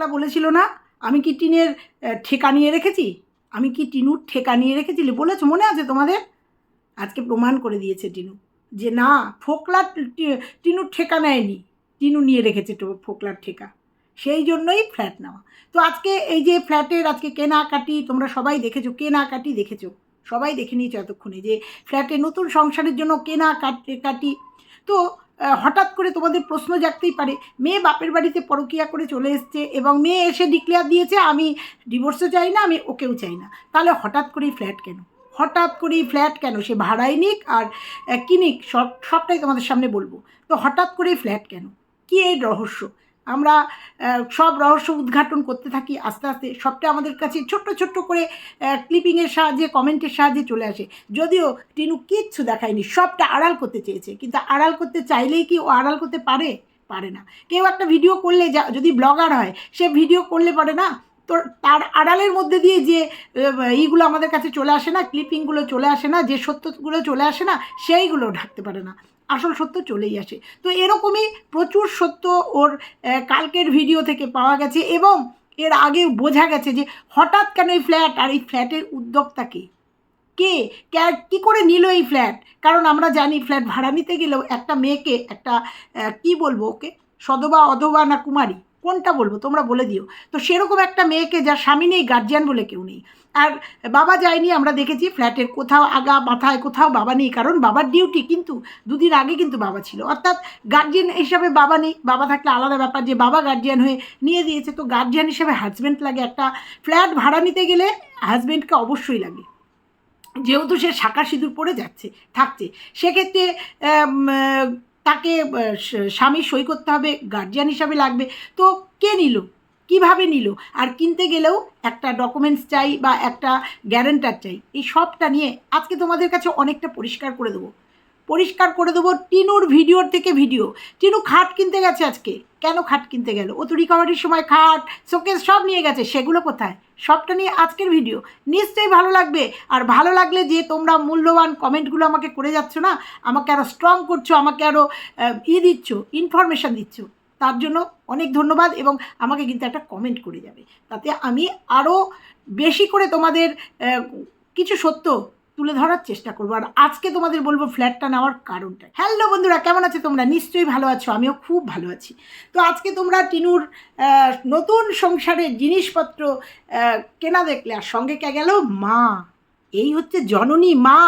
ফোকলা বলেছিল না, আমি কি টিনের ঠেকা নিয়ে রেখেছি? আমি কি টিনুর ঠেকা নিয়ে রেখেছি? বলেছ, মনে আছে তোমাদের? আজকে প্রমাণ করে দিয়েছে টিনু যে না, ফোকলা টি- টিনুর ঠেকা নেয়নি। টিনু নিয়ে রেখেছে ফোকলার ঠেকা। সেই জন্যই ফ্ল্যাট নেওয়া। তো আজকে এই যে ফ্ল্যাটের আজকে কেনাকাটি, তোমরা সবাই দেখেছ, কেনাকাটি দেখেছ। সবাই দেখে নিয়েছো এতক্ষণে যে ফ্ল্যাটে নতুন সংসারের জন্য কেনা কাটি কাটি। তো হঠাৎ করে তোমাদের প্রশ্ন জাগতেই পারে। মেয়ে বাপের বাড়িতে পরকিয়া করে চলে এসছে এবং মেয়ে এসে ডিক্লেয়ার দিয়েছে, আমি ডিভোর্সও চাই না, আমি ওকেও চাই না। তাহলে হঠাৎ করেই ফ্ল্যাট কেন? হঠাৎ করেই ফ্ল্যাট কেন? সে ভাড়াই নিক আর কিনিক, সব, সবটাই তোমাদের সামনে বলব। তো হঠাৎ করেই ফ্ল্যাট কেন? কী এই রহস্য? আমরা সব রহস্য উদ্ঘাটন করতে থাকি আস্তে আস্তে। সবটা আমাদের কাছে ছোট্ট ছোট্ট করে ক্লিপিংয়ের সাহায্যে কমেন্টের সাহায্যে চলে আসে। যদিও টিনু কিচ্ছু দেখায়নি, সবটা আড়াল করতে চেয়েছে। কিন্তু আড়াল করতে চাইলেই কি ও আড়াল করতে পারে? পারে না। কেউ একটা ভিডিও করলে যা, যদি ব্লগার হয়, সে ভিডিও করলে পারে না? তো তার আড়ালের মধ্যে দিয়ে যে এইগুলো আমাদের কাছে চলে আসে না ক্লিপিংগুলো চলে আসে না, যে সত্যগুলো চলে আসে না, সেইগুলো ঢাকতে পারে না। আসল সত্য চলেই আসে। তো এরকমই প্রচুর সত্য ওর কালকের ভিডিও থেকে পাওয়া গেছে এবং এর আগে বোঝা গেছে যে হঠাৎ কেন এই ফ্ল্যাট আর এই ফ্ল্যাটের উদ্যোক্তা কে? কে? কি করে নিল এই ফ্ল্যাট কারণ আমরা জানি ফ্ল্যাট ভাড়া নিতে গেলেও একটা মেয়েকে, একটা কি বলব ওকে? সদবা, অধবা না কুমারী? কোনটা বলব? তোমরা বলে দিও। তো সেরকম একটা মেয়েকে যার স্বামী নেই গার্জিয়ান বলে কেউ নেই। আর বাবা যায়নি, আমরা দেখেছি ফ্ল্যাটের কোথাও আগা মাথায় কোথাও বাবা নেই, কারণ বাবার ডিউটি কিন্তু দুদিন আগে কিন্তু বাবা ছিল। অর্থাৎ গার্জিয়ান হিসাবে বাবা নেই, বাবা থাকলে আলাদা ব্যাপার যে বাবা গার্জিয়ান হয়ে নিয়ে দিয়েছে। তো গার্জিয়ান হিসাবে হাজব্যান্ড লাগে একটা। ফ্ল্যাট ভাড়া নিতে গেলে হাজব্যান্ডকে অবশ্যই লাগে। যেহেতু সে শাঁখা সিঁদুর পরে যাচ্ছে, থাকছে। সেক্ষেত্রে তাকে স্বামী সই করতে হবে গার্জিয়ান হিসাবে লাগবে। তো কে নিল? কীভাবে নিল? আর কিনতে গেলেও একটা ডকুমেন্টস চাই বা একটা গ্যারেন্টার চাই, এই সবটা নিয়ে আজকে তোমাদের কাছে অনেকটা পরিষ্কার করে দেবো। পরিষ্কার করে দেবো টিনুর ভিডিওর থেকে ভিডিও। টিনু খাট কিনতে গেছে আজকে। কেন খাট কিনতে গেল? ও তো রিকভারির সময় খাট শোকেস সব নিয়ে গেছে। সেগুলো কোথায়? সবটা নিয়ে আজকের ভিডিও। নিশ্চয়ই ভালো লাগবে। আর ভালো লাগলে যে তোমরা মূল্যবান কমেন্টগুলো আমাকে করে যাচ্ছ না, আমাকে আরও স্ট্রং করছ, আমাকে আরও ই দিচ্ছ ইনফরমেশান দিচ্ছ। তার জন্য অনেক ধন্যবাদ এবং আমাকে কিন্তু একটা কমেন্ট করে যাবে। তাতে আমি আরও বেশি করে তোমাদের কিছু সত্য তুলে ধরার চেষ্টা করব। আর আজকে তোমাদের বলব ফ্ল্যাটটা নেওয়ার কারণটা। হ্যালো বন্ধুরা, কেমন আছে তোমরা? নিশ্চয়ই ভালো আছো, আমিও খুব ভালো আছি। তো আজকে তোমরা টিনুর নতুন সংসারের জিনিসপত্র কেনা দেখলে, আর সঙ্গে কে গেল? মা। এই হচ্ছে জননী মা।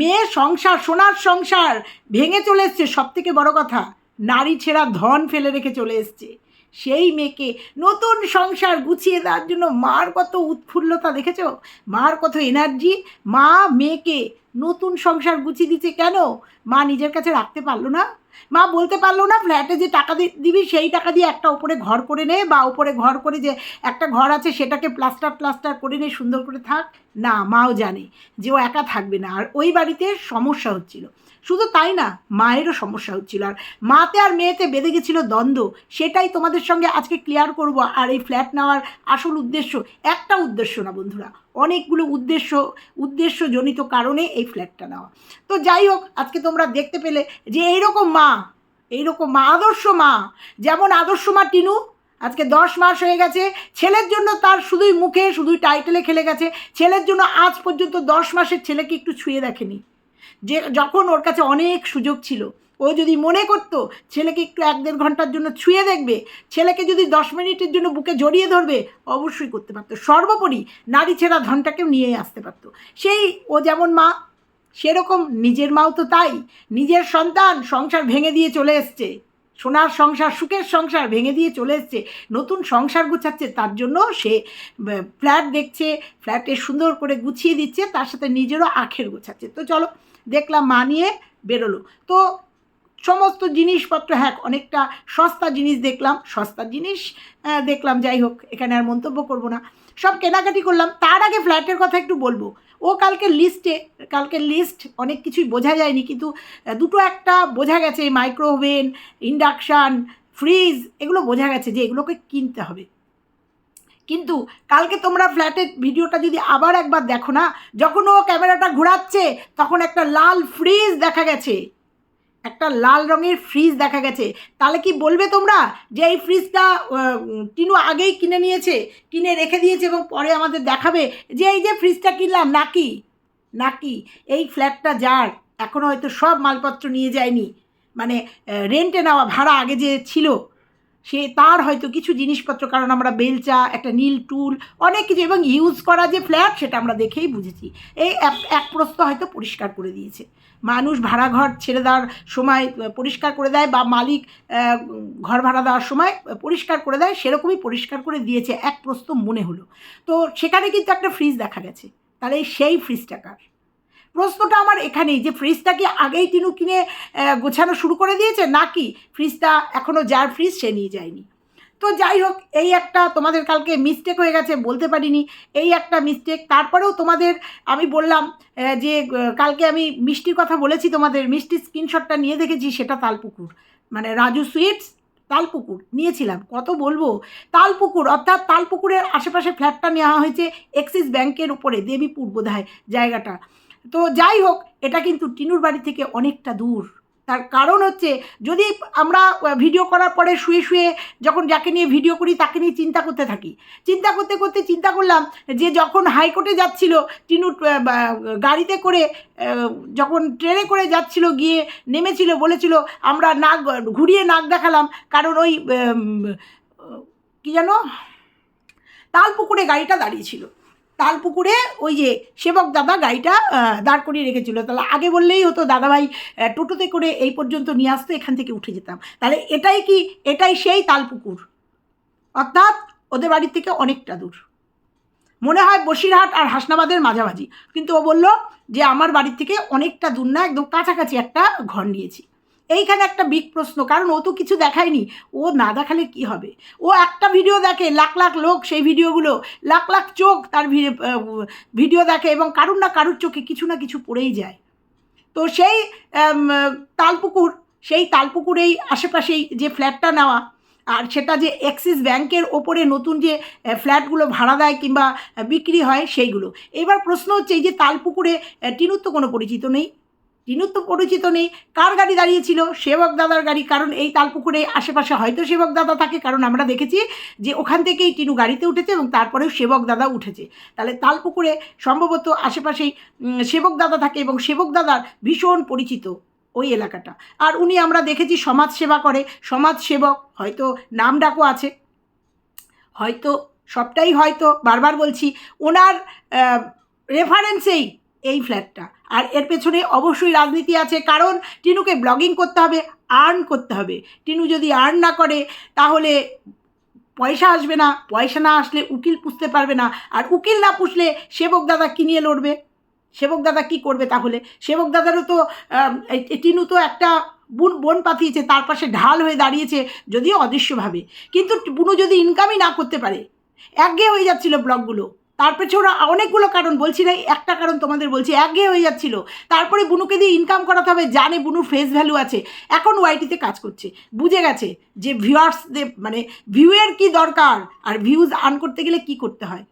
মেয়ে সংসার, সোনার সংসার ভেঙে চলে এসছে সব থেকে বড় কথা। নারী ছেঁড়া ধন ফেলে রেখে চলে এসছে। সেই মেয়েকে নতুন সংসার গুছিয়ে দেওয়ার জন্য মার কত উৎফুল্লতা দেখেছ? মার কত এনার্জি মা মেয়েকে নতুন সংসার গুছিয়ে দিচ্ছে কেন? মা নিজের কাছে রাখতে পারল না। মা বলতে পারল না, ফ্ল্যাটে যে টাকা দিবি, সেই টাকা দিয়ে একটা ওপরে ঘর করে নে বা ওপরে ঘর করে যে একটা ঘর আছে সেটাকে প্লাস্টার প্লাস্টার করে নে সুন্দর করে থাক। না, মাও জানে যে ও একা থাকবে না। আর ওই বাড়িতে সমস্যা হচ্ছিল। শুধু তাই না, মায়েরও সমস্যা হচ্ছিল। আর মাতে আর মেয়েতে বেঁধে গেছিল দ্বন্দ্ব, সেটাই তোমাদের সঙ্গে আজকে ক্লিয়ার করব। আর এই ফ্ল্যাট নেওয়ার আসল উদ্দেশ্য, একটা উদ্দেশ্য না বন্ধুরা, অনেকগুলো উদ্দেশ্য, উদ্দেশ্যজনিত কারণে এই ফ্ল্যাটটা নেওয়া। তো যাই হোক, আজকে তোমরা দেখতে পেলে যে এইরকম মা এইরকম মা, আদর্শ মা, যেমন আদর্শ মা টিনু আজকে দশ মাস হয়ে গেছে, ছেলের জন্য তার শুধুই মুখে, শুধুই টাইটেলে খেলে গেছে। ছেলের জন্য আজ পর্যন্ত দশ মাসের ছেলেকে একটু ছুঁয়ে দেখেনি। যে যখন ওর কাছে অনেক সুযোগ ছিল, ও যদি মনে করতো ছেলেকে একটু এক দেড় ঘণ্টার জন্য ছুঁয়ে দেখবে, ছেলেকে যদি দশ মিনিটের জন্য বুকে জড়িয়ে ধরবে, অবশ্যই করতে পারতো। সর্বোপরি নারী ছেঁড়া ধনটাকেও নিয়ে আসতে পারতো। সেই ও যেমন মা, সেরকম নিজের মাও তো তাই। নিজের সন্তান সংসার ভেঙে দিয়ে চলে এসছে। সোনার সংসার, সুখের সংসার ভেঙে দিয়ে চলে এসছে। নতুন সংসার গুছাচ্ছে, তার জন্য সে ফ্ল্যাট দেখছে ফ্ল্যাটে সুন্দর করে গুছিয়ে দিচ্ছে, তার সাথে নিজেরও আখের গুছাচ্ছে। তো চলো, দেখলাম মা নিয়ে বেরোলো। তো সমস্ত জিনিসপত্র হ্যাঁ অনেকটা সস্তা জিনিস দেখলাম, সস্তা জিনিস দেখলাম, যাই হোক, এখানে আর মন্তব্য করব না। সব কেনাকাটি করলাম, তার আগে ফ্ল্যাটের কথা একটু বলব। ও কালকে লিস্টে কালকে লিস্ট অনেক কিছুই বোঝা যায়নি, কিন্তু দুটো একটা বোঝা গেছে মাইক্রোওভেন ইন্ডাকশান ফ্রিজ এগুলো বোঝা গেছে যে এগুলোকে কিনতে হবে। কিন্তু কালকে তোমরা ফ্ল্যাটের ভিডিওটা যদি আবার একবার দেখো না, যখন ও ক্যামেরাটা ঘোরাচ্ছে, তখন একটা লাল ফ্রিজ দেখা গেছে। একটা লাল রঙের ফ্রিজ দেখা গেছে। তাহলে কি বলবে তোমরা যে এই ফ্রিজটা টিনু আগেই কিনে নিয়েছে, কিনে রেখে দিয়েছে এবং পরে আমাদের দেখাবে যে এই যে ফ্রিজটা কিনলাম, নাকি? নাকি? এই ফ্ল্যাটটা যার এখনও হয়তো সব মালপত্র নিয়ে যায়নি। মানে রেন্টে নেওয়া, ভাড়া আগে যে ছিল সে তার হয়তো কিছু জিনিসপত্র, কারণ আমরা বেলচা, একটা নীল টুল, অনেক কিছু, এবং ইউজ করা যে ফ্ল্যাট সেটা আমরা দেখেই বুঝেছি। এই এক প্রস্ত হয়তো পরিষ্কার করে দিয়েছে। মানুষ ভাড়া ঘর ছেড়ে দেওয়ার সময় পরিষ্কার করে দেয়, বা মালিক ঘর ভাড়া দেওয়ার সময় পরিষ্কার করে দেয়, সেরকমই পরিষ্কার করে দিয়েছে, এক প্রস্ত মনে হলো। তো সেখানে কিন্তু একটা ফ্রিজ দেখা গেছে। তাহলে সেই ফ্রিজটা কার? প্রশ্নটা আমার এখানেই, যে ফ্রিজটা কি আগেই টিনু কিনে গোছানো শুরু করে দিয়েছে? নাকি ফ্রিজটা এখনও যার ফ্রিজ সে নিয়ে যায়নি? তো যাই হোক, এই একটা তোমাদের কালকে মিস্টেক হয়ে গেছে, বলতে পারিনি। এই একটা মিস্টেক তারপরেও তোমাদের আমি বললাম যে কালকে আমি মিষ্টির কথা বলেছি তোমাদের, মিষ্টির স্ক্রিনশটটা নিয়ে দেখেছি, সেটা তালপুকুর। মানে রাজু সুইটস তালপুকুর নিয়েছিলাম। কত বলব? তালপুকুর, অর্থাৎ তালপুকুরের আশেপাশে ফ্ল্যাটটা নেওয়া হয়েছে এক্সিস ব্যাংকের উপরে, দেবীপুর বোধহয় জায়গাটা। তো যাই হোক, এটা কিন্তু টিনুর বাড়ি থেকে অনেকটা দূর। তার কারণ হচ্ছে, যদি আমরা ভিডিও করার পরে শুয়ে শুয়ে যখন যাকে নিয়ে ভিডিও করি, তাকে নিয়ে চিন্তা করতে থাকি। চিন্তা করতে করতে চিন্তা করলাম যে, যখন হাইকোর্টে যাচ্ছিল, টিনু গাড়িতে করে যখন ট্রেনে করে যাচ্ছিল, গিয়ে নেমেছিল, বলেছিল, আমরা নাক, ঘুরিয়ে নাক দেখালাম, কারণ ওই কী জানো তালপুকুরে গাড়িটা দাঁড়িয়েছিল তালপুকুরে ওই যে সেবক দাদা গাড়িটা দাঁড় করিয়ে রেখেছিল। তাহলে আগে বললেই হতো, দাদাভাই টোটোতে করে এই পর্যন্ত নিয়ে আসতো, এখান থেকে উঠে যেতাম। তাহলে এটাই কি, এটাই সেই তালপুকুর? অর্থাৎ ওদের বাড়ির থেকে অনেকটা দূর। মনে হয় বসিরহাট আর হাসনাবাদের মাঝামাঝি। কিন্তু ও বলল যে, আমার বাড়ির থেকে অনেকটা দূর না, একদম কাছাকাছি একটা ঘর নিয়েছি। এইখানে একটা বিগ প্রশ্ন, কারণ ও তো কিছু দেখায়নি। ও না দেখালে কি হবে? ও একটা ভিডিও দেখে, লাখ লাখ লোক সেই ভিডিওগুলো, লাখ লাখ চোখ তার ভিডিও দেখে এবং কারুর না কারুর চোখে কিছু না কিছু পড়েই যায়। তো সেই তালপুকুর, সেই তালপুকুরেই আশেপাশেই যে ফ্ল্যাটটা নেওয়া, আর সেটা যে অ্যাক্সিস ব্যাংকের ওপরে নতুন যে ফ্ল্যাটগুলো ভাড়া দেয় কিংবা বিক্রি হয় সেইগুলো। এবার প্রশ্ন হচ্ছে, এই যে তালপুকুরে টিনুর তো কোনো পরিচিত নেই। টিনুর তো পরিচিত নেই। কার গাড়ি দাঁড়িয়েছিল? সেবক দাদার গাড়ি। কারণ এই তালপুকুরে আশেপাশে হয়তো সেবক দাদা থাকে। কারণ আমরা দেখেছি যে ওখান থেকেই টিনু গাড়িতে উঠেছে এবং তারপরেও সেবক দাদা উঠেছে। তাহলে তালপুকুরে সম্ভবত আশেপাশেই সেবক দাদা থাকে এবং সেবক দাদার ভীষণ পরিচিত ওই এলাকাটা। আর উনি আমরা দেখেছি সমাজ সেবা করে। সমাজ সেবক। হয়তো নাম ডাকও আছে। হয়তো সবটাই হয়তো বারবার বলছি, ওনার রেফারেন্সেই এই ফ্ল্যাটটা আর এর পেছনে অবশ্যই রাজনীতি আছে, কারণ টিনুকে ব্লগিং করতে হবে আর্ন করতে হবে। টিনু যদি আর্ন না করে, তাহলে পয়সা আসবে না, পয়সা না আসলে উকিল পুষতে পারবে না। আর উকিল না পুষলে সেবক দাদা কি নিয়ে লড়বে? সেবক দাদা কি করবে তাহলে? সেবক দাদারও তো টিনু তো একটা বুন, বোন পাঠিয়েছে, তার পাশে ঢাল হয়ে দাঁড়িয়েছে, যদিও অদৃশ্যভাবে। কিন্তু বুনু যদি ইনকামই না করতে পারে, একঘেয়ে হয়ে যাচ্ছিল ব্লগগুলো তার পেছনে অনেকগুলো কারণ, বলছি না, একটা কারণ তোমাদের বলছি, একঘেয়ে হয়ে যাচ্ছিল। তারপরে বুনুকে দিয়ে ইনকাম করাতে হবে, জানে বুনুর ফেস ভ্যালু আছে। এখন ওয়াইটিতে কাজ করছে। বুঝে গেছে যে ভিউয়ার্সদের মানে ভিউয়ের কি দরকার, আর ভিউজ আর্ন করতে গেলে কি করতে হয়?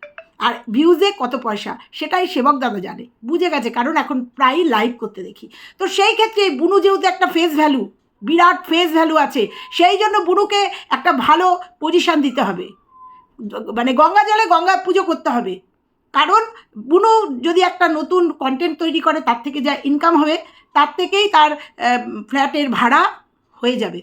আর ভিউজে কত পয়সা, সেটাই সেবক দাদা জানে। বুঝে গেছে, কারণ এখন প্রায়ই লাইভ করতে দেখি। তো সেই ক্ষেত্রে বুনু যেহেতু একটা ফেস ভ্যালু বিরাট ফেস ভ্যালু আছে, সেই জন্য বুনুকে একটা ভালো পজিশন দিতে হবে। মানে গঙ্গা জলে গঙ্গা পুজো করতে হবে। কারণ বুনু যদি একটা নতুন কন্টেন্ট তৈরি করে, তার থেকে যা ইনকাম হবে, তার থেকেই তার ফ্ল্যাটের ভাড়া হয়ে যাবে।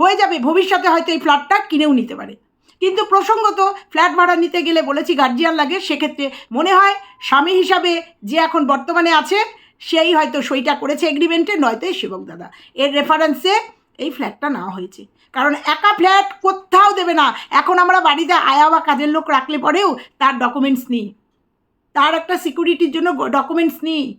হয়ে যাবে, ভবিষ্যতে হয়তো এই ফ্ল্যাটটা কিনেও নিতে পারে। কিন্তু প্রসঙ্গত ফ্ল্যাট ভাড়া নিতে গেলে বলেছি গার্জিয়ান লাগে, সেক্ষেত্রে মনে হয় স্বামী হিসাবে যে এখন বর্তমানে আছে, সেই হয়তো সইটা করেছে এগ্রিমেন্টে নয়তো সেবক দাদা। এর রেফারেন্সে এই ফ্ল্যাটটা নেওয়া হয়েছে। কারণ একা ফ্ল্যাট কোথাও দেবে না। এখন আমরা বাড়িতে আয়া বা কাজের লোক রাখলে পরেও তার ডকুমেন্টস নিই। তার একটা সিকিউরিটির জন্য ডকুমেন্টস নিই।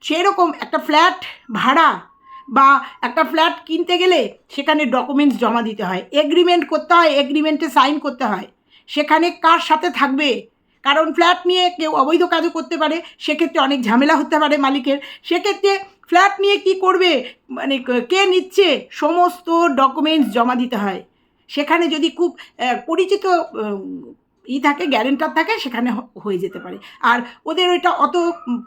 সেরকম একটা ফ্ল্যাট ভাড়া বা একটা ফ্ল্যাট কিনতে গেলে সেখানে ডকুমেন্টস জমা দিতে হয়। এগ্রিমেন্ট করতে হয় এগ্রিমেন্টে সাইন করতে হয়। সেখানে কার সাথে থাকবে? কারণ ফ্ল্যাট নিয়ে কেউ অবৈধ কাজও করতে পারে, সেক্ষেত্রে অনেক ঝামেলা হতে পারে মালিকের। সেক্ষেত্রে ফ্ল্যাট নিয়ে কি করবে? মানে কে নিচ্ছে? সমস্ত ডকুমেন্টস জমা দিতে হয়। সেখানে যদি খুব পরিচিত ই থাকে গ্যারেন্টার থাকে, সেখানে হয়ে যেতে পারে। আর ওদের ওইটা অত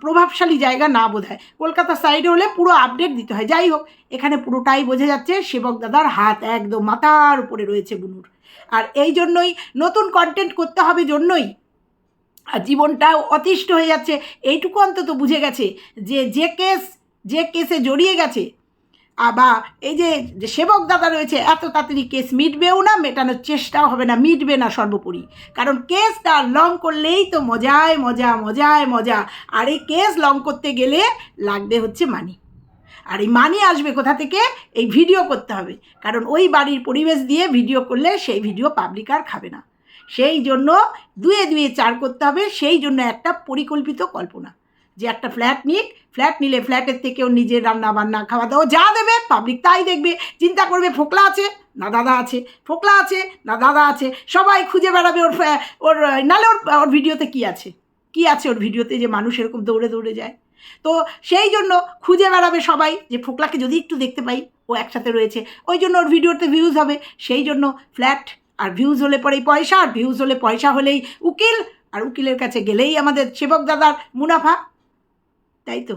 প্রভাবশালী জায়গা না বোধ হয় কলকাতা সাইডে হলে পুরো আপডেট দিতে হয়। যাই হোক, এখানে পুরোটাই বোঝা যাচ্ছে, সেবক দাদার হাত একদম মাথার উপরে রয়েছে বুনুর। আর এই জন্যই নতুন কন্টেন্ট করতে হবে জন্যই। আর জীবনটাও অতিষ্ঠ হয়ে যাচ্ছে। এইটুকু অন্তত বুঝে গেছে যে যে কেস, যে কেসে জড়িয়ে গেছে আবার এই যে সেবক দাদা রয়েছে, এত তাড়াতাড়ি কেস মিটবেও না, মেটানোর চেষ্টাও হবে না, মিটবে না সর্বোপরি। কারণ কেসটা লং করলেই তো মজায় মজা মজায় মজা। আর এই কেস লং করতে গেলে লাগবে হচ্ছে মানি। আর এই মানি আসবে কোথা থেকে? এই ভিডিও করতে হবে। কারণ ওই বাড়ির পরিবেশ দিয়ে ভিডিও করলে সেই ভিডিও পাবলিক আর খাবে না। সেই জন্য দুয়ে দুয়ে চার করতে হবে, সেই জন্য একটা পরিকল্পিত কল্পনা। যে একটা ফ্ল্যাট নিক ফ্ল্যাট নিলে ফ্ল্যাটের থেকেও নিজের রান্না বান্না খাওয়া দাওয়া যা দেবে পাবলিক তাই দেখবে, চিন্তা করবে ফোকলা আছে না দাদা আছে, ফোকলা আছে না দাদা আছে, সবাই খুঁজে বেড়াবে ওর ওর, নালে ওর ওর ভিডিওতে কি আছে? কি আছে ওর ভিডিওতে যে মানুষ এরকম দৌড়ে দৌড়ে যায়? তো সেই জন্য খুঁজে বেড়াবে সবাই যে ফোকলাকে যদি একটু দেখতে পাই, ও একসাথে রয়েছে, ওই জন্য ওর ভিডিওতে ভিউজ হবে, সেই জন্য ফ্ল্যাট আর ভিউজ হলে পরেই পয়সা, আর ভিউজ হলে পয়সা হলেই উকিল, আর উকিলের কাছে গেলেই আমাদের সেবক দাদার মুনাফা। তাই তো?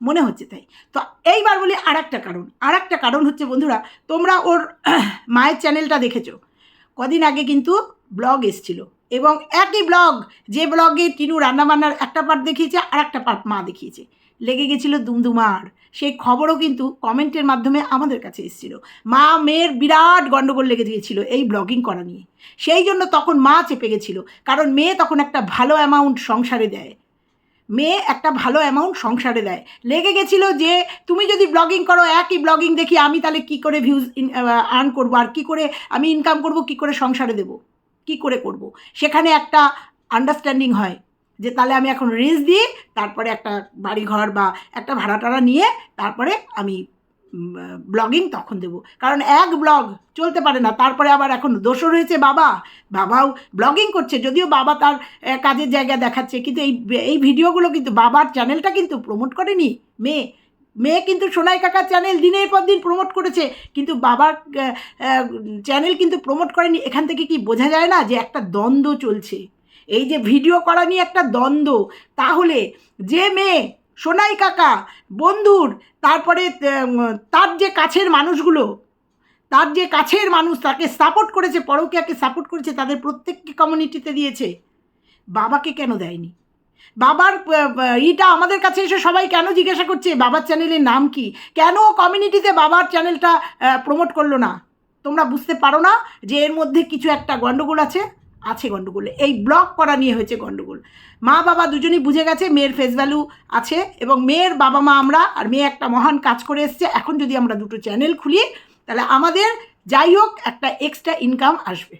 মনে হচ্ছে তাই। তো এইবার বলি আর একটা কারণ। আর একটা কারণ হচ্ছে, বন্ধুরা, তোমরা ওর মায়ের চ্যানেলটা দেখেছ। কদিন আগে কিন্তু ব্লগ এসছিল। এবং একই ব্লগ, যে ব্লগে টিনু রান্নাবান্নার একটা পার্ট দেখিয়েছে আর একটা পার্ট মা দেখিয়েছে। লেগে গেছিল দুমদুমার। সেই খবরও কিন্তু কমেন্টের মাধ্যমে আমাদের কাছে এসেছিল। মা মেয়ের বিরাট গণ্ডগোল লেগে গিয়েছিল এই ব্লগিং করা নিয়ে। সেই জন্য তখন মা চেপে গেছিল, কারণ মেয়ে তখন একটা ভালো অ্যামাউন্ট সংসারে দেয়। মেয়ে একটা ভালো অ্যামাউন্ট সংসারে দেয়। লেগে গেছিল যে, তুমি যদি ব্লগিং করো, একই ব্লগিং দেখি, আমি তাহলে কি করে ভিউজ আর্ন করব? আর কি করে আমি ইনকাম করব? কি করে সংসারে দেব? কি করে করব? সেখানে একটা আন্ডারস্ট্যান্ডিং হয়। যে তাহলে আমি এখন রিলস দিয়ে তারপরে একটা বাড়ি ঘর বা একটা ভাড়া টাড়া নিয়ে তারপরে আমি ব্লগিং তখন দেব। কারণ এক ব্লগ চলতে পারে না। তারপরে আবার এখন দোষও রয়েছে বাবা। বাবাও ব্লগিং করছে। যদিও বাবা তার কাজের জায়গা দেখাচ্ছে। কিন্তু এই এই ভিডিওগুলো কিন্তু বাবার চ্যানেলটা কিন্তু প্রমোট করেনি। মেয়ে মেয়ে কিন্তু সোনাই কাকার চ্যানেল দিনের পর দিন প্রমোট করেছে। কিন্তু বাবার চ্যানেল কিন্তু প্রমোট করেনি। এখান থেকে কি বোঝা যায় না যে একটা দ্বন্দ্ব চলছে? এই যে ভিডিও করা নিয়ে একটা দ্বন্দ্ব, তাহলে যে মেয়ে সোনাই কাকা, বন্ধুর, তারপরে তার যে কাছের মানুষগুলো, তার যে কাছের মানুষ তাকে সাপোর্ট করেছে, পরকীয়াকে সাপোর্ট করেছে, তাদের প্রত্যেককে কমিউনিটিতে দিয়েছে, বাবাকে কেন দেয়নি? বাবার ইটা আমাদের কাছে এসে সবাই কেন জিজ্ঞাসা করছে? বাবার চ্যানেলের নাম কি? কেন কমিউনিটিতে বাবার চ্যানেলটা প্রমোট করল না? তোমরা বুঝতে পারো না যে এর মধ্যে কিছু একটা গণ্ডগোল আছে? আছে গণ্ডগোল এই ব্লগ করা নিয়ে হয়েছে গণ্ডগোল মা বাবা দুজনেই বুঝে গেছে মেয়ের ফেস ভ্যালু আছে এবং মেয়ের বাবা মা আমরা আর মেয়ে একটা মহান কাজ করে এসছে। এখন যদি আমরা দুটো চ্যানেল খুলি, তাহলে আমাদের যাই হোক একটা এক্সট্রা ইনকাম আসবে।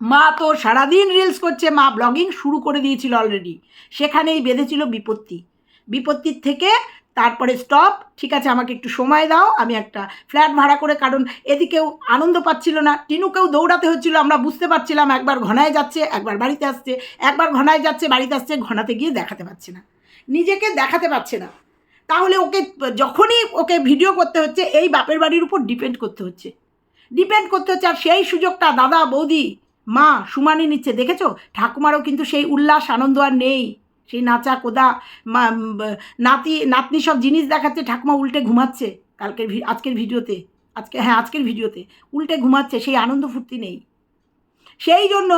মা তো সারাদিন রিলস করছে, মা ব্লগিং শুরু করে দিয়েছিল অলরেডি সেখানেই বেঁধেছিল বিপত্তি। বিপত্তির থেকে তারপরে স্টপ ঠিক আছে, আমাকে একটু সময় দাও, আমি একটা ফ্ল্যাট ভাড়া করে, কারণ এদিকেও আনন্দ পাচ্ছিল না। টিনুকেও দৌড়াতে হচ্ছিল, আমরা বুঝতে পারছিলাম একবার ঘনায় যাচ্ছে, একবার বাড়িতে আসছে, একবার ঘনায় যাচ্ছে, বাড়িতে আসছে, ঘনাতে গিয়ে দেখাতে পারছে না। নিজেকে দেখাতে পারছে না। তাহলে ওকে, যখনই ওকে ভিডিও করতে হচ্ছে, এই বাপের বাড়ির উপর ডিপেন্ড করতে হচ্ছে। ডিপেন্ড করতে হচ্ছে, আর সেই সুযোগটা দাদা, বৌদি, মা, সুমানি নিচ্ছে। দেখেছ? ঠাকুমারও কিন্তু সেই উল্লাস, আনন্দ আর নেই। সেই নাচা কোদা নাতি, নাতনি সব জিনিস দেখাচ্ছে, ঠাকুমা উল্টে ঘুমাচ্ছে কালকের আজকের ভিডিওতে। আজকে হ্যাঁ আজকের ভিডিওতে। উল্টে ঘুমাচ্ছে, সেই আনন্দ ফুর্তি নেই। সেই জন্য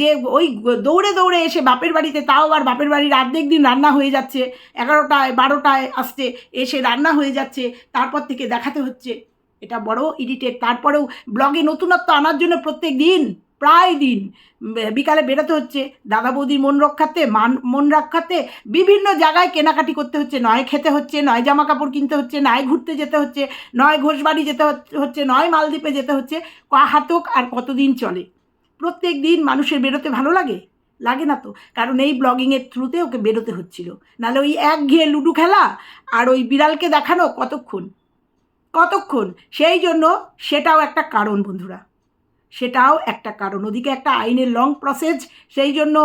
যে ওই দৌড়ে দৌড়ে এসে বাপের বাড়িতে, তাও আবার বাপের বাড়ির অর্ধেক দিন রান্না হয়ে যাচ্ছে, এগারোটায়, বারোটায় আসতে এসে রান্না হয়ে যাচ্ছে, তারপর থেকে দেখাতে হচ্ছে। এটা বড় ইরিটেট তারপরেও ব্লগে নতুনত্ব আনার জন্য প্রত্যেক দিন প্রায় দিন। বিকালে বেরোতে হচ্ছে। দাদা বৌদির মন রক্ষাতে, মান, মন রক্ষাতে বিভিন্ন জায়গায় কেনাকাটি করতে হচ্ছে। নয় খেতে হচ্ছে, নয় জামা কাপড় কিনতে হচ্ছে, নয় ঘুরতে যেতে হচ্ছে, নয় ঘোষবাড়ি যেতে হচ- হচ্ছে, নয় মালদ্বীপে যেতে হচ্ছে। ক হাতক আর কতদিন চলে? প্রত্যেক দিন মানুষের বেরোতে ভালো লাগে? লাগে না তো। কারণ এই ব্লগিংয়ের থ্রুতে ওকে বেরোতে হচ্ছিল। নাহলে ওই এক ঘিয়ে লুডো খেলা আর ওই বিড়ালকে দেখানো কতক্ষণ? কতক্ষণ? সেই জন্য সেটাও একটা কারণ বন্ধুরা। সেটাও একটা কারণ। ওদিকে একটা আইনের লং প্রসেস সেই জন্য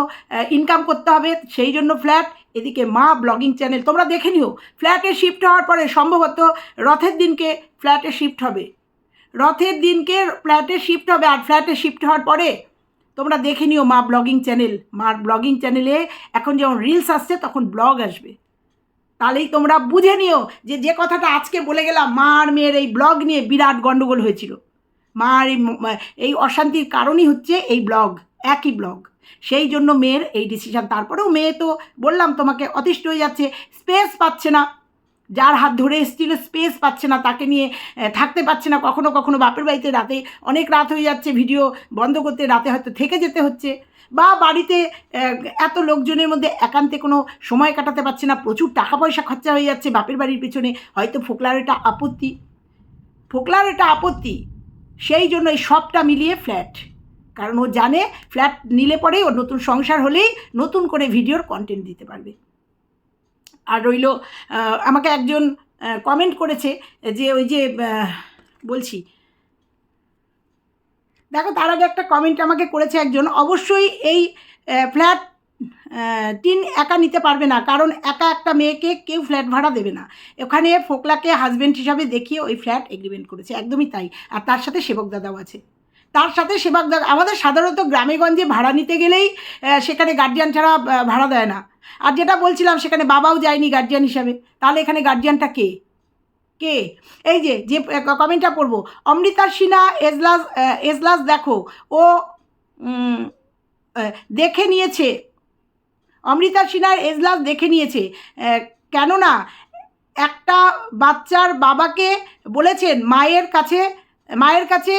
ইনকাম করতে হবে, সেই জন্য ফ্ল্যাট এদিকে মা ব্লগিং চ্যানেল তোমরা দেখে নিও ফ্ল্যাটে শিফট হওয়ার পরে সম্ভবত রথের দিনকে ফ্ল্যাটে শিফট হবে। রথের দিনকে ফ্ল্যাটে শিফট হবে আর ফ্ল্যাটে শিফট হওয়ার পরে তোমরা দেখে নিও মা ব্লগিং চ্যানেল মার ব্লগিং চ্যানেলে এখন যেমন রিলস আসছে, তখন ব্লগ আসবে। তাহলেই তোমরা বুঝে নিও যে যে কথাটা আজকে বলে গেলাম, মা আর মেয়ের এই ব্লগ নিয়ে বিরাট গণ্ডগোল হয়েছিল। মার এই এই অশান্তির কারণই হচ্ছে এই ব্লগ, একই ব্লগ। সেই জন্য মেয়ের এই ডিসিশান তারপরেও মেয়ে তো বললাম তোমাকে, অতিষ্ঠ হয়ে যাচ্ছে স্পেস পাচ্ছে না। যার হাত ধরে এসেছিল স্পেস পাচ্ছে না, তাকে নিয়ে থাকতে পারছে না। কখনো কখনো বাপের বাড়িতে রাতে অনেক রাত হয়ে যাচ্ছে, ভিডিও বন্ধ করতে, রাতে হয়তো থেকে যেতে হচ্ছে। বা বাড়িতে এত লোকজনের মধ্যে একান্তে কোনো সময় কাটাতে পারছে না। প্রচুর টাকা পয়সা খরচা হয়ে যাচ্ছে বাপের বাড়ির পিছনে। হয়তো ফোকলার এটা আপত্তি। ফোকলার এটা আপত্তি। সেই জন্য এই সবটা মিলিয়ে ফ্ল্যাট কারণ ও জানে ফ্ল্যাট নিলে পরেই ওর নতুন সংসার হলেই নতুন করে ভিডিওর কন্টেন্ট দিতে পারবে। আর রইল আমাকে একজন কমেন্ট করেছে যে ওই যে বলছি। দেখো, তার আগে একটা কমেন্ট আমাকে করেছে একজন। অবশ্যই এই ফ্ল্যাট টিন একা নিতে পারবে না, কারণ একা একটা মেয়েকে কেউ ফ্ল্যাট ভাড়া দেবে না। ওখানে ফোকলাকে হাজব্যান্ড হিসাবে দেখিয়ে ওই ফ্ল্যাট এগ্রিমেন্ট করেছে, একদমই তাই। আর তার সাথে সেবক দাদাও আছে। তার সাথে সেবক দাদা, আমাদের সাধারণত গ্রামেগঞ্জে ভাড়া নিতে গেলেই সেখানে গার্জিয়ান ছাড়া ভাড়া দেয় না। আর যেটা বলছিলাম, সেখানে বাবাও যায়নি গার্জিয়ান হিসাবে। তাহলে এখানে গার্জিয়ানটা কে? কে? এই যে যে কমেন্টটা পড়ব। অমৃতা সিনহা এজলাস এজলাস দেখো, ও দেখে নিয়েছে। অমৃতা সিনহার এজলাস দেখে নিয়েছে। কেননা একটা বাচ্চার বাবাকে বলেছেন, মায়ের কাছে মায়ের কাছে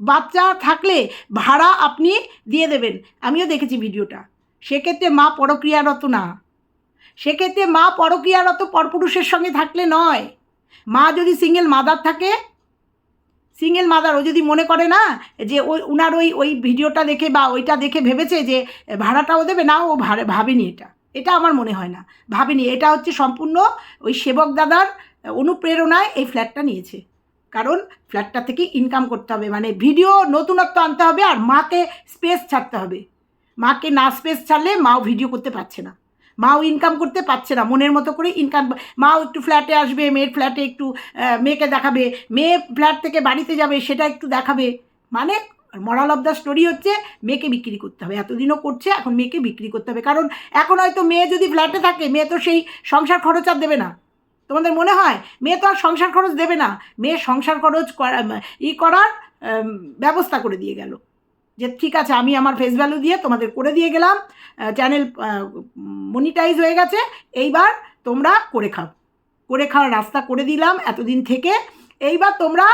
বাচ্চা থাকলে ভাড়া আপনি দিয়ে দেবেন। আমিও দেখেছি ভিডিওটা। সেক্ষেত্রে মা পরক্রিয়ারত না। সেক্ষেত্রে মা পরক্রিয়ারত পরপুরুষের সঙ্গে থাকলে নয়। মা যদি সিঙ্গেল মাদার থাকে সিঙ্গেল মাদার ও যদি মনে করে না যে ওই ওনার ওই ওই ভিডিওটা দেখে বা ওইটা দেখে ভেবেছে যে ভাড়াটাও দেবে, না, ও ভাবেনি এটা। এটা আমার মনে হয় না। ভাবেনি। এটা হচ্ছে সম্পূর্ণ ওই সেবক দাদার অনুপ্রেরণায় এই ফ্ল্যাটটা নিয়েছে। কারণ ফ্ল্যাটটা থেকে ইনকাম করতে হবে। মানে ভিডিও নতুনত্ব আনতে হবে আর মাকে স্পেস ছাড়তে হবে। মাকে না স্পেস ছাড়লে মাও ভিডিও করতে পারছে না। মাও ইনকাম করতে পারছে না, মনের মতো করে ইনকাম মাও একটু ফ্ল্যাটে আসবে, মেয়ের ফ্ল্যাটে একটু মেয়েকে দেখাবে, মেয়ে ফ্ল্যাট থেকে বাড়িতে যাবে, সেটা একটু দেখাবে। মানে মরাল অফ দ্য স্টোরি হচ্ছে মেয়েকে বিক্রি করতে হবে। এতদিনও করছে, এখন মেয়েকে বিক্রি করতে হবে। কারণ এখন হয়তো মেয়ে যদি ফ্ল্যাটে থাকে, মেয়ে তো সেই সংসার খরচ আর দেবে না। তোমাদের মনে হয়? মেয়ে তো আর সংসার খরচ দেবে না। মেয়ে সংসার খরচ করা, ই করার ব্যবস্থা করে দিয়ে গেল। যে ঠিক আছে, আমি আমার ফেস ভ্যালু দিয়ে তোমাদের করে দিয়ে গেলাম চ্যানেল মনিটাইজ হয়ে গেছে, এইবার তোমরা করে খাও। করে খাওয়ার রাস্তা করে দিলাম এতদিন থেকে, এইবার তোমরা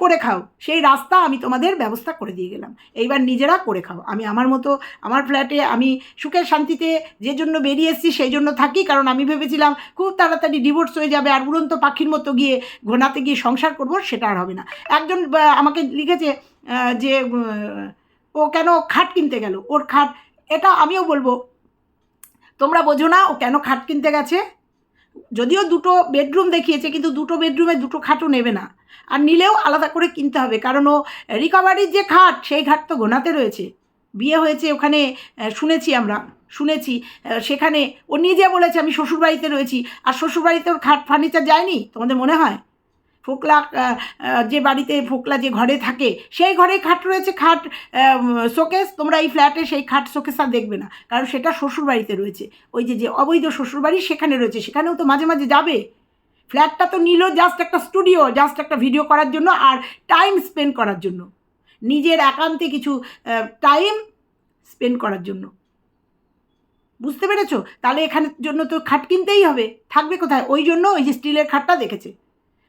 করে খাও। সেই রাস্তা আমি তোমাদের ব্যবস্থা করে দিয়ে গেলাম। এইবার নিজেরা করে খাও। আমি আমার মতো, আমার ফ্ল্যাটে আমি সুখের শান্তিতে যে জন্য বেরিয়ে এসেছি সেই জন্য থাকি, কারণ আমি ভেবেছিলাম খুব তাড়াতাড়ি ডিভোর্স হয়ে যাবে, আর উড়ন্ত পাখির মতো গিয়ে ঘোনাতে গিয়ে সংসার করব, সেটা আর হবে না। একজন আমাকে লিখেছে যে ও কেন খাট কিনতে গেল? ওর খাট, এটা আমিও বলব। তোমরা বোঝো না ও কেন খাট কিনতে গেছে? যদিও দুটো বেডরুম দেখিয়েছে, কিন্তু দুটো বেডরুমে দুটো খাটও নেবে না। আর নিলেও আলাদা করে কিনতে হবে, কারণ ও রিকভারির যে খাট, সেই খাট তো গোনাতে রয়েছে। বিয়ে হয়েছে ওখানে শুনেছি আমরা, শুনেছি সেখানে ও নিজে বলেছে, আমি শ্বশুরবাড়িতে রয়েছি। আর শ্বশুরবাড়িতে ওর খাট ফার্নিচার যায়নি? তোমাদের মনে হয়? ফোকলা যে বাড়িতে ফোকলা যে ঘরে থাকে, সেই ঘরে খাট রয়েছে, খাট শোকেস। তোমরা এই ফ্ল্যাটে সেই খাট, শোকেস আর দেখবে না, কারণ সেটা শ্বশুরবাড়িতে রয়েছে। ওই যে যে অবৈধ শ্বশুরবাড়ি সেখানে রয়েছে, সেখানেও তো মাঝে মাঝে যাবে। ফ্ল্যাটটা তো নিল জাস্ট একটা স্টুডিও জাস্ট একটা ভিডিও করার জন্য আর টাইম স্পেন্ড করার জন্য। নিজের একান্তে কিছু টাইম স্পেন্ড করার জন্য। বুঝতে পেরেছ? তাহলে এখানের জন্য তো খাট কিনতেই হবে। থাকবে কোথায়? ওই জন্য ওই যে স্টিলের খাটটা দেখেছে।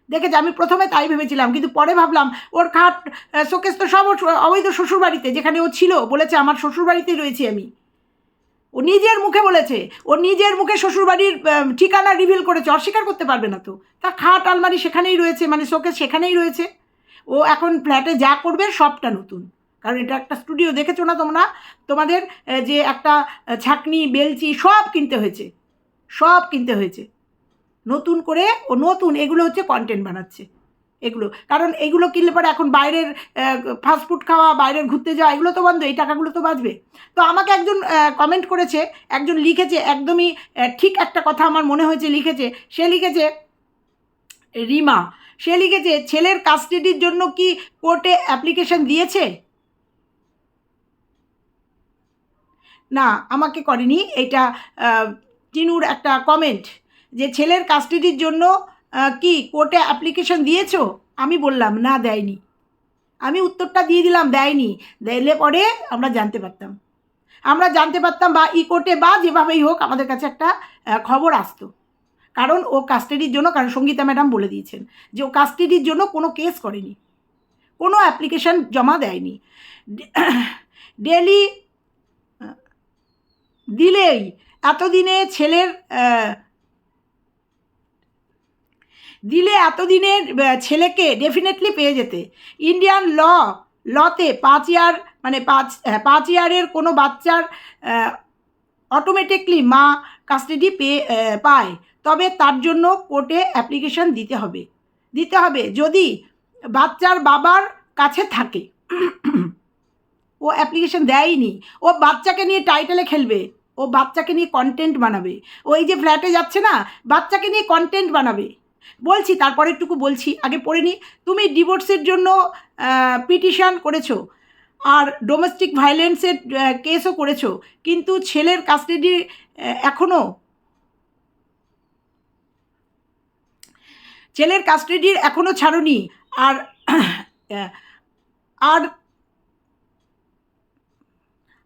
দেখেছে, আমি প্রথমে তাই ভেবেছিলাম, কিন্তু পরে ভাবলাম, ওর খাট শোকেস তো সব অবৈধ শ্বশুরবাড়িতে, যেখানে ও ছিল, বলেছে, আমার শ্বশুরবাড়িতেই রয়েছি আমি। ও নিজের মুখে বলেছে, ও নিজের মুখে শ্বশুরবাড়ির ঠিকানা রিভিল করেছে, অস্বীকার করতে পারবে না তো। তা খাট, আলমারি সেখানেই রয়েছে মানে শোকেস সেখানেই রয়েছে। ও এখন ফ্ল্যাটে যা করবে, সবটা নতুন। কারণ এটা একটা স্টুডিও দেখেছ না তোমরা? তোমাদের যে একটা ছাকনি, বেলচি, সব কিনতে হয়েছে। সব কিনতে হয়েছে। নতুন করে ও নতুন, এগুলো হচ্ছে কন্টেন্ট বানাচ্ছে। এগুলো, কারণ এগুলো কিনলে পরে এখন বাইরের ফাস্টফুড খাওয়া, বাইরের ঘুরতে যাওয়া, এগুলো তো বন্ধ, এই টাকাগুলো তো বাঁচবে। তো আমাকে একজন কমেন্ট করেছে, একজন লিখেছে, একদমই ঠিক একটা কথা আমার মনে হয়েছে, লিখেছে, সে লিখেছে, রিমা, সে লিখেছে, ছেলের কাস্টাডির জন্য কি কোর্টে অ্যাপ্লিকেশন দিয়েছে? না, আমাকে করেনি, এটা টিনুর একটা কমেন্ট যে ছেলের কাস্টাডির জন্য কি কোর্টে অ্যাপ্লিকেশন দিয়েছ? আমি বললাম, না, দেয়নি। আমি উত্তরটা দিয়ে দিলাম, দেয়নি। দিলে পরে আমরা জানতে পারতাম। আমরা জানতে পারতাম বা ই কোর্টে বা যেভাবেই হোক আমাদের কাছে একটা খবর আসতো। কারণ ও কাস্টাডির জন্য, কারণ সঙ্গীতা ম্যাডাম বলে দিয়েছেন যে ও কাস্টাডির জন্য কোনো কেস করেনি। কোনো অ্যাপ্লিকেশন জমা দেয়নি। ডেলি দিলেই এতদিনে ছেলের দিলে এতদিনের ছেলেকে ডেফিনেটলি পেয়ে যেতে। ইন্ডিয়ান ল লতে পাঁচ ইয়ার মানে পাঁচ হ্যাঁ, পাঁচ ইয়ারের কোনো বাচ্চার অটোমেটিকলি মা কাস্টাডি পেয়ে পায়। তবে তার জন্য কোর্টে অ্যাপ্লিকেশন দিতে হবে। দিতে হবে যদি বাচ্চার বাবার কাছে থাকে। ও অ্যাপ্লিকেশন দেয়নি। ও বাচ্চাকে নিয়ে টাইটেলে খেলবে। ও বাচ্চাকে নিয়ে কন্টেন্ট বানাবে। ওই যে ফ্ল্যাটে যাচ্ছে না বাচ্চাকে নিয়ে কন্টেন্ট বানাবে। বলছি তারপরেরটুকু বলছি, আগে পড়ে নি তুমি ডিভোর্সের জন্য পিটিশন করেছ আর ডোমেস্টিক ভায়োলেন্সের কেসও করেছ, কিন্তু ছেলের কাস্টাডি এখনও ছেলের কাস্টাডির এখনও ছাড়ুনি আর আর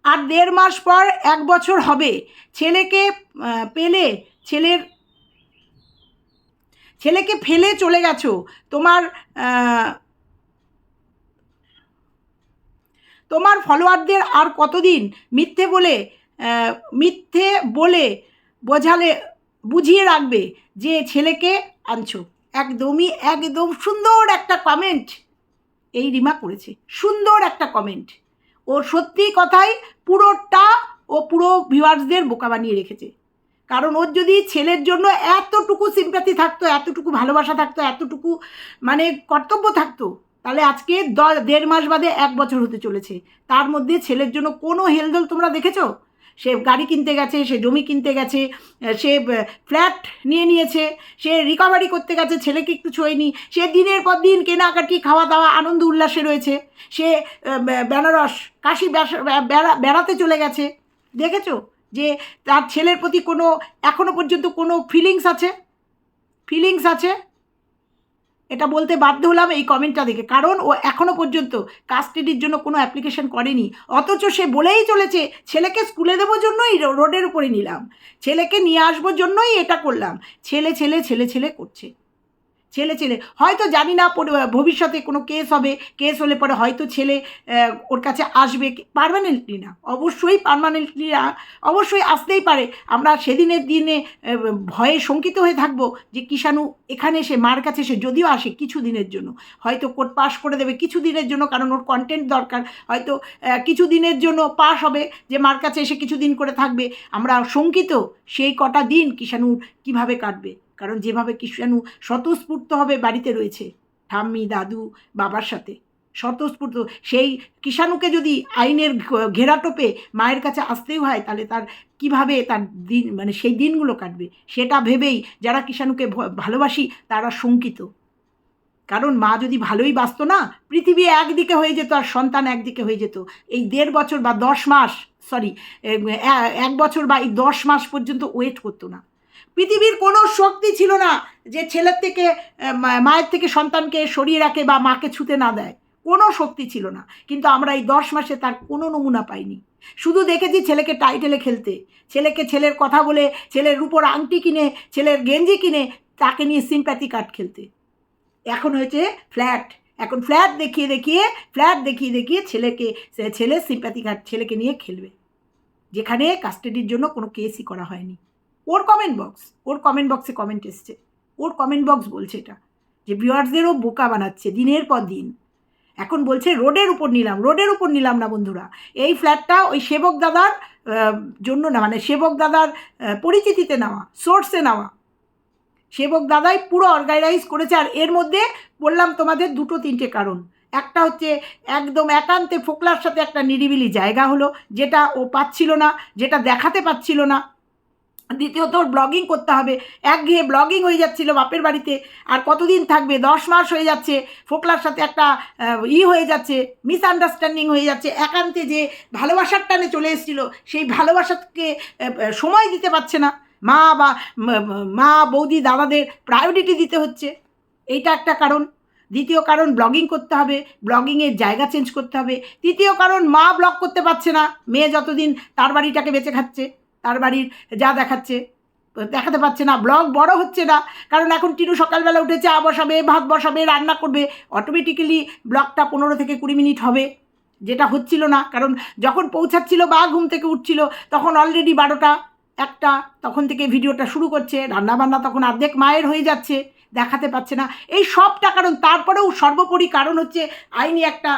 আর দেড় মাস পর এক বছর হবে। ছেলেকে পেলে ছেলের ছেলেকে ফেলে চলে গেছো, তোমার তোমার ফলোয়ারদের আর কতদিন মিথ্যে বলে মিথ্যে বলে বোঝালে, বুঝিয়ে রাখবে যে ছেলেকে আনছো। একদমই, একদম সুন্দর একটা কমেন্ট এই রিমা করেছে। সুন্দর একটা কমেন্ট ও সত্যি কথাই পুরোটা ও পুরো ভিউয়ার্সদের বোকা বানিয়ে রেখেছে। কারণ ওর যদি ছেলের জন্য এতটুকু সিম্প্যাথি থাকতো, এতটুকু ভালোবাসা থাকতো, এতটুকু মানে কর্তব্য থাকতো, তাহলে আজকে দেড় মাস বাদে এক বছর হতে চলেছে। তার মধ্যে ছেলের জন্য কোনো হেলদোল তোমরা দেখেছ? সে গাড়ি কিনতে গেছে, সে জমি কিনতে গেছে, সে ফ্ল্যাট নিয়ে নিয়েছে, সে রিকভারি করতে গেছে, ছেলেকে একটু ছোঁয়নি, সে দিনের পর দিন কেনাকাটি খাওয়া দাওয়া আনন্দ, উল্লাসে রয়েছে, সে বেনারস, কাশি বেড়াতে চলে গেছে, দেখেছ? যে তার ছেলের প্রতি কোনো, এখনও পর্যন্ত কোনো ফিলিংস আছে? ফিলিংস আছে? এটা বলতে বাধ্য হলাম এই কমেন্টটা দেখে। কারণ ও এখনও পর্যন্ত কাস্টাডির জন্য কোনো অ্যাপ্লিকেশন করেনি। অথচ সে বলেই চলেছে, ছেলেকে স্কুলে দেবো জন্যই রোডের উপরে নিলাম। ছেলেকে নিয়ে আসব জন্যই এটা করলাম। ছেলে ছেলে ছেলে ছেলে করছে। ছেলে ছেলে। হয়তো জানি না ভবিষ্যতে কোনো কেস হবে। কেস হলে পরে হয়তো ছেলে ওর কাছে আসবে। পারমানেন্টলি না। অবশ্যই পারমানেন্টলি না অবশ্যই আসতেই পারে। আমরা সেদিনের দিনে ভয়ে শঙ্কিত হয়ে থাকব যে কিষাণু এখানে এসে, মার কাছে এসে যদিও আসে কিছু দিনের জন্য। হয়তো কোর্ট পাস করে দেবে কিছু দিনের জন্য কারণ ওর কন্টেন্ট দরকার। হয়তো কিছু দিনের জন্য পাস হবে যে মার কাছে এসে কিছু দিন করে থাকবে। আমরা শঙ্কিত সেই কটা দিন কিষাণু কীভাবে কাটবে। কারণ যেভাবে কিষাণু স্বতঃস্ফূর্ত হবে বাড়িতে রয়েছে, ঠাম্মি, দাদু, বাবার সাথে, স্বতঃস্ফূর্ত, সেই কিষাণুকে যদি আইনের ঘেরাটোপে মায়ের কাছে আসতেই হয়, তাহলে তার কীভাবে তার দিন মানে সেই দিনগুলো কাটবে? সেটা ভেবেই যারা কিষাণুকে ভালোবাসি, তারা শঙ্কিত। কারণ মা যদি ভালোই বাঁচতো না, পৃথিবী একদিকে হয়ে যেত আর সন্তান একদিকে হয়ে যেত। এই দেড় বছর বা দশ মাস সরি এক বছর বা এই দশ মাস পর্যন্ত ওয়েট করতো না। পৃথিবীর কোনো শক্তি ছিল না যে ছেলের থেকে মায়ের থেকে সন্তানকে সরিয়ে রাখে বা মাকে ছুতে না দেয়। কোনো শক্তি ছিল না। কিন্তু আমরা এই দশ মাসে তার কোনো নমুনা পাইনি। শুধু দেখেছি ছেলেকে টাইটেলে খেলতে। ছেলেকে ছেলের কথা বলে, ছেলের রূপোর আংটি কিনে, ছেলের গেঞ্জি কিনে, তাকে নিয়ে সিম্প্যাথি কার্ড খেলতে। এখন হয়েছে ফ্ল্যাট এখন ফ্ল্যাট দেখিয়ে দেখিয়ে ফ্ল্যাট দেখিয়ে দেখিয়ে ছেলেকে ছেলে সিম্প্যাথি কার্ড ছেলেকে নিয়ে খেলবে। যেখানে কাস্টাডির জন্য কোনো কেসই করা হয়নি। ওর কমেন্ট বক্স ওর কমেন্ট বক্সে কমেন্ট এসছে। ওর কমেন্ট বক্স বলছে এটা, যে ভিউয়ার্সদেরও বোকা বানাচ্ছে দিনের পর দিন। এখন বলছে, রোডের উপর নিলাম, রোডের উপর নিলাম না বন্ধুরা। এই ফ্ল্যাটটা ওই সেবক দাদার জন্য না মানে সেবক দাদার পরিচিতিতে নেওয়া সোর্সে নেওয়া। সেবক দাদাই পুরো অর্গানাইজ করেছে আর এর মধ্যে বললাম তোমাদের দুটো তিনটে কারণ। একটা হচ্ছে একদম একান্তে ফোকলার সাথে একটা নিরিবিলি জায়গা হলো, যেটা ও পাচ্ছিল না, যেটা দেখাতে পাচ্ছিল না। দ্বিতীয়ত ওর ব্লগিং করতে হবে। একঘেয়ে ব্লগিং হয়ে যাচ্ছিল বাপের বাড়িতে। আর কতদিন থাকবে? দশ মাস হয়ে যাচ্ছে। ফোকলার সাথে একটা ই হয়ে যাচ্ছে মিসআন্ডারস্ট্যান্ডিং হয়ে যাচ্ছে। একান্তে যে ভালোবাসার টানে চলে এসেছিল, সেই ভালোবাসাকে সময় দিতে পারছে না। মা বা, মা বৌদি, দাদাদের প্রায়োরিটি দিতে হচ্ছে। এইটা একটা কারণ। দ্বিতীয় কারণ ব্লগিং করতে হবে। ব্লগিংয়ের জায়গা চেঞ্জ করতে হবে। তৃতীয় কারণ, মা ব্লগ করতে পারছে না। মেয়ে যতদিন তার বাড়িটাকে বেঁচে খাচ্ছে। তার বাড়ির যা দেখাচ্ছে, দেখাতে পারছে না। ব্লগ বড় হচ্ছে না। কারণ এখন টিনু সকালবেলা উঠে চা বসাবে, ভাত বসাবে, রান্না করবে। অটোমেটিক্যালি ব্লগটা পনেরো থেকে কুড়ি মিনিট হবে। যেটা হচ্ছিল না। কারণ যখন পৌঁছাচ্ছিল বা ঘুম থেকে উঠছিল, তখন অলরেডি বারোটা একটা, তখন থেকে ভিডিওটা শুরু করছে। রান্নাবান্না তখন অর্ধেক মায়ের হয়ে যাচ্ছে, দেখাতে পাচ্ছে না। এই সবটা কারণ, তারপরেও সর্বোপরি কারণ হচ্ছে, আইনি একটা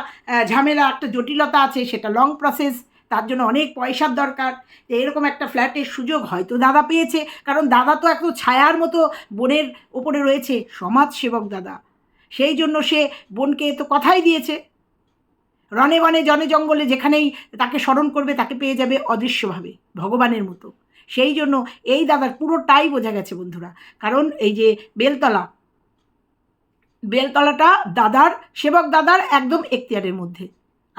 ঝামেলা, একটা জটিলতা আছে, সেটা লং প্রসেস তার জন্য অনেক পয়সার দরকার। এরকম একটা ফ্ল্যাটের সুযোগ হয়তো দাদা পেয়েছে। কারণ দাদা তো একটু ছায়ার মতো বোনের ওপরে রয়েছে, সমাজসেবক দাদা। সেই জন্য সে বোনকে তো কথাই দিয়েছে। রনে বনে, জনে জঙ্গলে যেখানেই তাকে স্মরণ করবে, তাকে পেয়ে যাবে অদৃশ্যভাবে, ভগবানের মতো। সেই জন্য এই দাদার পুরোটাই বোঝা গেছে বন্ধুরা। কারণ এই যে বেলতলা, বেলতলাটা দাদার, সেবক দাদার একদম এখতিয়ারের মধ্যে।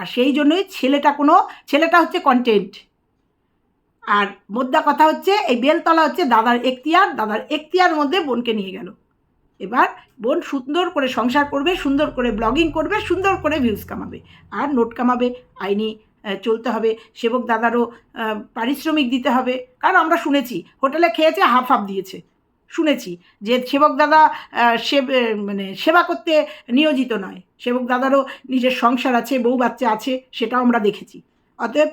আর সেই জন্যই ছেলেটা কোনো, ছেলেটা হচ্ছে কন্টেন্ট আর মোদ্দা কথা হচ্ছে, এই বেলতলা হচ্ছে দাদার এখতিয়ার দাদার এখতিয়ার মধ্যে বোনকে নিয়ে গেল। এবার বোন সুন্দর করে সংসার করবে, সুন্দর করে ব্লগিং করবে, সুন্দর করে ভিউজ কামাবে। আর নোট কামাবে, আইনি চলতে হবে। সেবক দাদারও পারিশ্রমিক দিতে হবে। কারণ আমরা শুনেছি, হোটেলে খেয়েছে হাফ হাফ দিয়েছে। শুনেছি যে সেবক দাদা সে মানে সেবা করতে নিয়োজিত নয়। সেবক দাদারও নিজের সংসার আছে, বউ বাচ্চা আছে, সেটাও আমরা দেখেছি। অতএব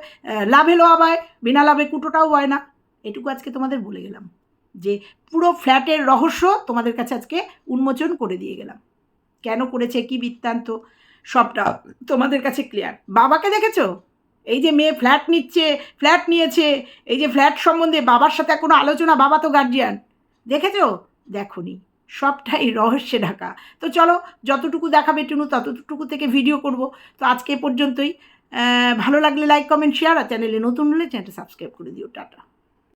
লাভে লোয়া বয় বিনা লাভে কুটোটাও বয় না। এটুকু আজকে তোমাদের বলে গেলাম যে পুরো ফ্ল্যাটের রহস্য তোমাদের কাছে আজকে উন্মোচন করে দিয়ে গেলাম। কেন করেছে, কি বৃত্তান্ত, সবটা তোমাদের কাছে ক্লিয়ার বাবাকে দেখেছ? এই যে মেয়ে ফ্ল্যাট নিচ্ছে, ফ্ল্যাট নিয়েছে, এই যে ফ্ল্যাট সম্বন্ধে বাবার সাথে কোনো আলোচনা? বাবা তো গার্জিয়ান দেখেছ? দেখনি। সবটাই রহস্যে ঢাকা। তো চলো, যতটুকু দেখাবে টুনু, ততটুকু থেকে ভিডিও করব। তো আজকে পর্যন্তই। ভালো লাগলে লাইক কমেন্ট শেয়ার আর চ্যানেলে নতুন হলে চ্যানেলটা সাবস্ক্রাইব করে দিও। টাটা।